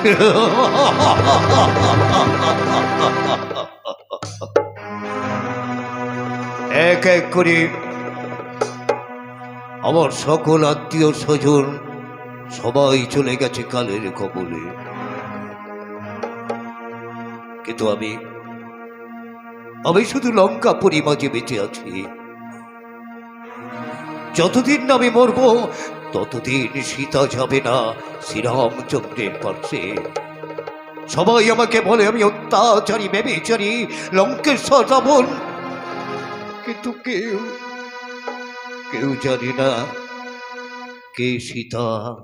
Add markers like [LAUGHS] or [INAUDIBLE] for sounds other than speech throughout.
[LAUGHS] এক এক করে আমার সকল আত্মীয় স্বজন সবাই চলে গেছে কালের কবলে। কিন্তু আমি আমি শুধু লঙ্কা পরি মাঝে বেঁচে আছি। যতদিন আমি মরবো, ততদিন সীতা যাবে না, শ্রীরামচন্দ্রের পাশে। সবাই আমাকে বলে, আমি অত্যাচারী বেবিচারী লঙ্কেশ্বর, রাবণ। কিন্তু কেউ কেউ জানি না কে সীতা।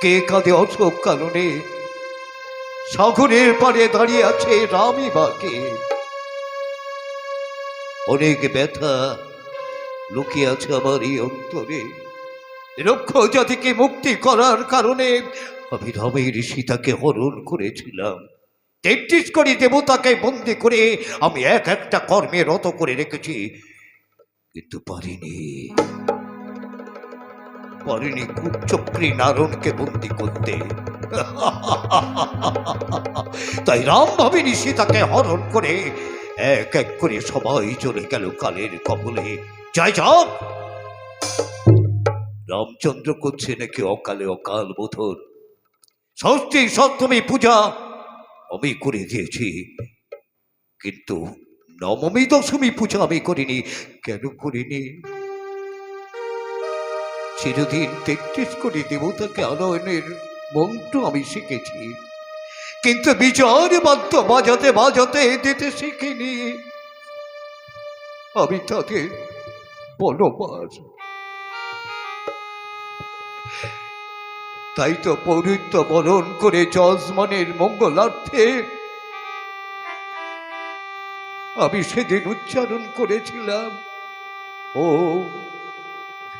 কে কাঁদে অশোক কারণে সাগরের পাড়ে দাঁড়িয়ে আছে রামই বাকে অনেক ব্যথা। লুকিয়ে আছে আমার এই অন্তরে। রক্ষ জাতিকে মুক্তি করার কারণে আমি রামের সীতাকে হরণ করেছিলাম। তেত্রিশ কোটি দেবতাকে বন্দি করে আমি এক একটা কর্মে রত করে রেখেছি। কিন্তু পারিনি। পারিনি কুচক্রী নারণকে বন্দি করতে। [LAUGHS] তাই রাম ভাবিনি সীতাকে হরণ করে এক এক করে সবাই চলে গেল কালের কবলে। যাই যাক। রামচন্দ্র করছে নাকি অকালে অকাল বোধন। ষষ্ঠী সপ্তমী পূজা। আমি করে দিয়েছি। কিন্তু নবমী, দশমী পূজা আমি করিনি। কেন করিনি? চিরদিন তেত্রিশ কোটি দেবতাকে আনয়নের মন্ত্র আমি শিখেছি। কিন্তু বিজয়ের বাদ্য বাজাতে বাজাতে দিতে শিখিনি। আমি তাদের বনবাস। তাই তো পৌরিত্য বরণ করে যজমানের মঙ্গলার্থে আমি সেদিন উচ্চারণ করেছিলাম। ও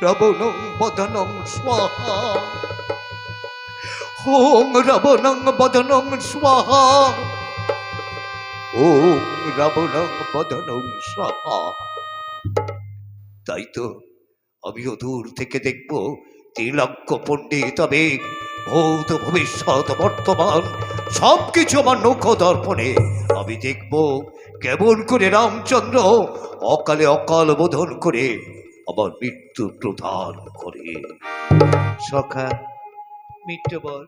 রাবণং বদনং স্বাহা। ওম রাবণং বদনং স্বাহা ওম রাবণং বদনং স্বাহা তাই তো আমিও দূর থেকে দেখব তিলক্ষ পণ্ডিত হবে ভূত ভবিষ্যৎ, বর্তমান সব কিছু আমার নৌকো দর্পণে। আমি দেখব কেমন করে রামচন্দ্র অকালে অকাল বোধন করে আমার মৃত্যু প্রধান করে। সখা মৃত্যু বল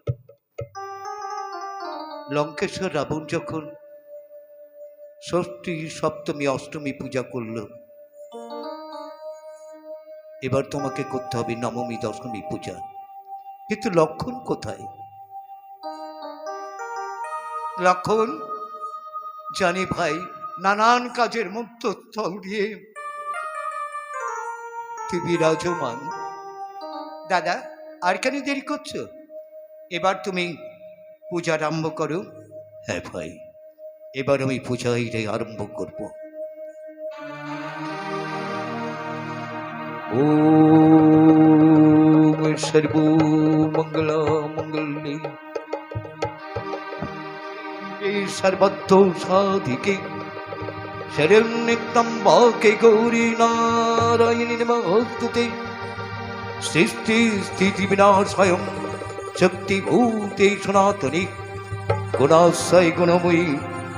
লঙ্কেশ্বর রাবণ যখন ষষ্ঠী, সপ্তমী, অষ্টমী পূজা করল, এবার তোমাকে করতে হবে নবমী, দশমী পূজা। কিন্তু লক্ষণ কোথায়? লক্ষণ জানি ভাই, নানান কাজের মুক্ত দিয়ে। তুই বিরাজমান দাদা, আর কেন দেরি করছ? এবার তুমি পূজা আরম্ভ করো। হ্যাঁ ভাই। এবার আমি পূজা এইটাই আরম্ভ করব। ওম সর্বো মঙ্গল মঙ্গলে এই সর্বত্র সাধিকে শরণ্যম্বাকে গৌরী নারায়ণী নমস্তুতে সৃষ্টি স্থিতি বিনাশয়ম শক্তিভূতে সনাতনী। গুণাশয় গুণময়ী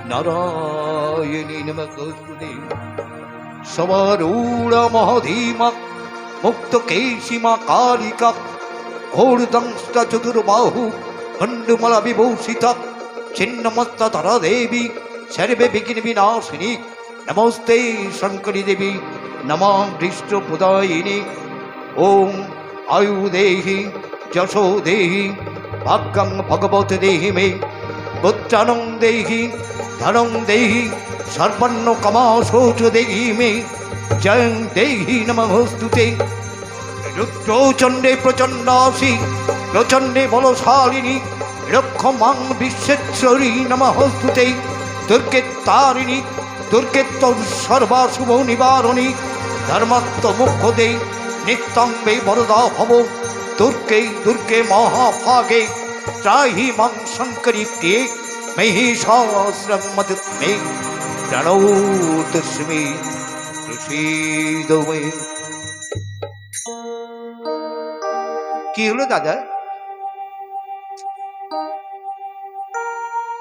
নারায়ণী নমস্তুতে সবার উড়া মহধীমা, মুক্ত কেশিমা কালিকা ঘোরদংষ্ট চতুর্বাহু, খণ্ডমালা বিভূষিতা, ছিন্নমস্তা ধরা দেবী সর্বে বিঘ্ন বিনাশিনী। নমস্তে শঙ্করী দেবী, নমা দৃষ্ট প্রদায়িনী। ওম আয়ু দেহি যশো দেহি ভাগ্যং ভগবত দেহি মে বুদ্ধানং দেহি ধনং দেহি সর্বন্ন কমাশোচ দেহি মে জয়ং দেহি নমস্তুতে রুদ্রচণ্ডে প্রচণ্ডাসি প্রচণ্ডে বলশালিনী রক্ষমাং বিশ্বেশ্বরী নমস্তুতে দুর্গে তারিণী দুর্গে তোর সর্বাশুভ নিবারণী ধর্মাত্ম মুখ্যদে নিত্যম্বে বরদা ভব দুর্গে দুর্গে মহাভাগে त्राहि मां शङ्करीप्ये मयि सहस्रमदत्मे प्रणौ तस्मै ऋषिदमे কি হলো দাদা?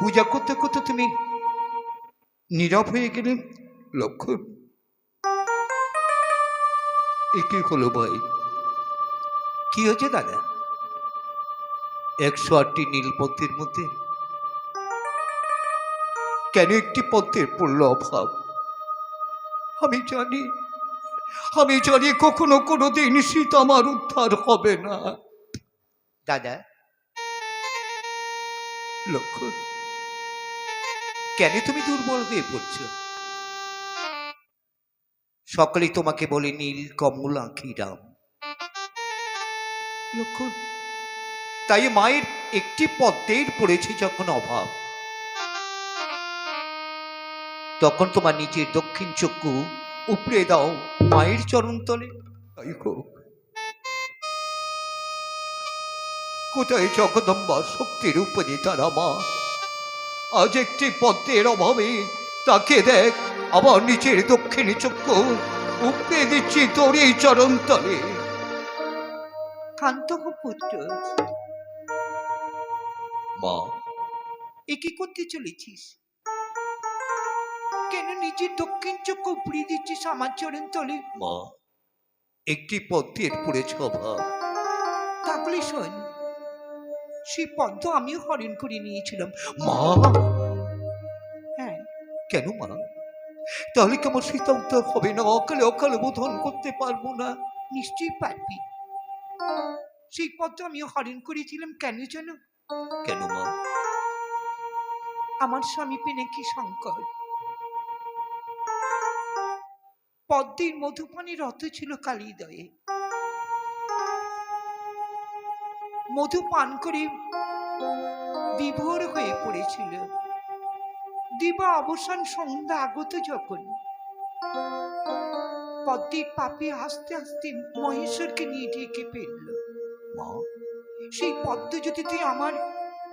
পূজা করতে করতে তুমি নীরব হয়ে গেলে? লক্ষ্য একে হলো ভাই? কি হয়েছে দাদা একশো আটটি নীলপদ্মের মধ্যে। কেন একটি পদ্মের পড়ল অভাব? আমি জানি আমি জানি কখনো কোনো দিন শীত আমার উদ্ধার হবে না। দাদা লক্ষণ কেন তুমি দুর্বল হয়ে পড়ছ? সকলেই তোমাকে বলে নীল কমল আঁখি রাম লক্ষণ তাই মায়ের একটি পদ্মের পড়েছে যখন অভাব। তখন তোমার নিজের দক্ষিণ চক্ষু উপড়ে দাও মায়ের চরণ তলে। তাই হোক কোথায় জগদম্বা শক্তির উপরে তারা মা? আজ একটি পদ্মের অভাবে তাকে দেখ আবার নিচের দক্ষিণ চক্ষু উপড়ে দিচ্ছি তোর এই চরণ তলে। শান্ত হো পুত্র। মা। এ কি করতে চলেছিস? কেন নিজের দক্ষিণ চোখ উপড়িয়ে দিচ্ছিস আমার চরণ তলে? মা একটি পদ্মের পড়েছে অভাব তাহলে শোন সেই পদ্ম আমিও হরণ করে নিয়েছিলাম। মা! হ্যাঁ। কেন মা? তাহলে কি আমার সীতা উদ্ধার হবে না? অকালে অকালে বোধন করতে পারব না। নিশ্চয়ই পারবি। সেই পদ্ম আমিও হরণ করেছিলাম কেন যেন? কেন মা? আমার স্বামী পেনে কি সংকট? পদ্মের মধুপানে রত ছিল কালিদয়ে। মধু পান করে বিভোর হয়ে পড়েছিল। দিবা অবসান সন্ধ্যা আগত যখন। পদ্মের পাপে আস্তে আস্তে মহেশ্বরকে নিয়ে ঢেকে ফেলল। মা সেই পদ্ম যদি তুই আমার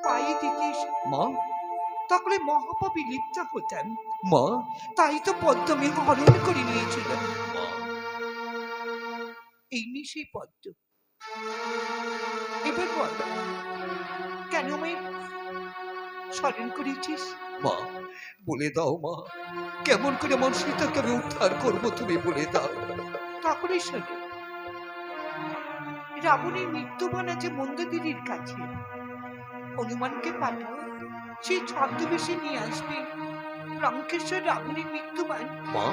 পায়ে দিতিস মা? তাহলে মহাপাপে লিপ্ত হতাম মা? তাই তো পদ্ম আমি হরণ করে নিয়েছিল। এই নিয়ে সেই পদ্ম। এবার বল কেন আমায় স্মরণ করেছিস? মা বলে দাও মা কেমন করে আমার সীতাকে আমি উদ্ধার করব তুমি বলে দাও। তারপরে শোনো রাবণের মৃত্যুবান আছে মন্দদিদির কাছে হনুমানকে পাঠাও সেই ছদ্মবেশে নিয়ে আসবে লঙ্কেশ্বর রাবণের মৃত্যুবান মা?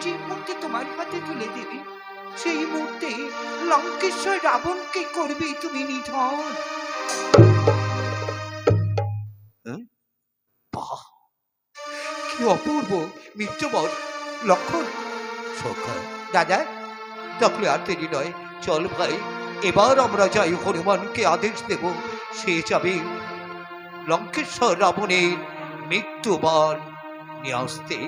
যে মুহূর্তে তোমার হাতে তুলে দেবে সেই মুহূর্তে লঙ্কেশ্বর রাবণকে করবে তুমি নিধন। অপূর্ব মিত্রবর লক্ষণ সখা দাদা তাহলে আর দেরি নয়। চল ভাই, এবার আমরা যাই হনুমানকে আদেশ দেব। সে যাবে লঙ্কেশ্বর রাবণের মৃত্যুবার নিয়ে আসতে।